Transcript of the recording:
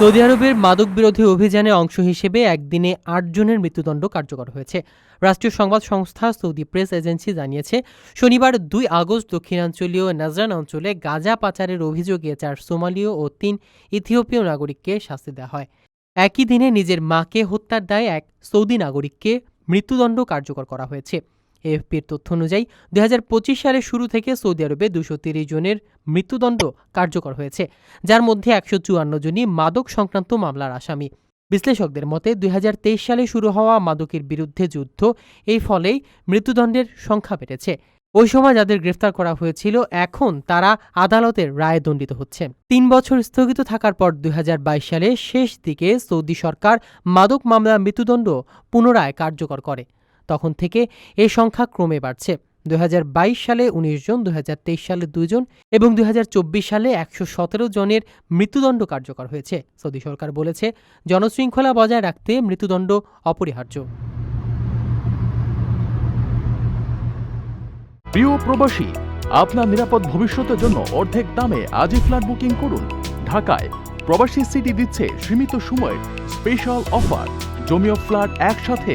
Saudi আরবের মাদক বিরোধী অভিযানে অংশ হিসেবে একদিনে আটজনের মৃত্যুদণ্ড কার্যকর হয়েছে। রাষ্ট্রীয় সংবাদ সংস্থা সৌদি প্রেস এজেন্সি জানিয়েছে, শনিবার দুই আগস্ট দক্ষিণাঞ্চলীয় নাজরান অঞ্চলে গাঁজা পাচারের অভিযোগে চার সোমালীয় ও তিন ইথিওপীয় নাগরিককে শাস্তি দেওয়া হয়। একই দিনে নিজের মাকে হত্যার দায়ে এক সৌদি নাগরিককে মৃত্যুদণ্ড কার্যকর করা হয়েছে। এএফপির তথ্য অনুযায়ী, দুই হাজার পঁচিশ সালের শুরু থেকে সৌদি আরবে দুশো জনের মৃত্যুদণ্ড কার্যকর হয়েছে, যার মধ্যে একশো চুয়ান্ন জনই মাদক সংক্রান্ত মামলার আসামি। বিশ্লেষকদের মতে, দুই হাজার তেইশ সালে শুরু হওয়া মাদকের বিরুদ্ধে যুদ্ধ এই ফলেই মৃত্যুদণ্ডের সংখ্যা বেড়েছে। ওই সময় যাদের গ্রেফতার করা হয়েছিল, এখন তারা আদালতের রায়ে দণ্ডিত হচ্ছে। তিন বছর স্থগিত থাকার পর দুই হাজার বাইশ সালে শেষ দিকে সৌদি সরকার মাদক মামলা মৃত্যুদণ্ড পুনরায় কার্যকর করে। তখন থেকে এ সংখ্যা ক্রমে বাড়ছে। দুই সালে ১৯ জন দুই সালে দুজন এবং দুই সালে একশো জনের মৃত্যুদণ্ড কার্যকর হয়েছে। সৌদি সরকার বলেছে, জনশৃঙ্খলা বজায় রাখতে মৃত্যুদণ্ড অপরিহার্য। প্রিয় প্রবাসী, আপনার নিরাপদ ভবিষ্যতের জন্য অর্ধেক দামে আজই ফ্ল্যাট বুকিং করুন। ঢাকায় প্রবাসী সিটি দিচ্ছে সীমিত সময়ের স্পেশাল অফার। জমি ও ফ্ল্যাট একসাথে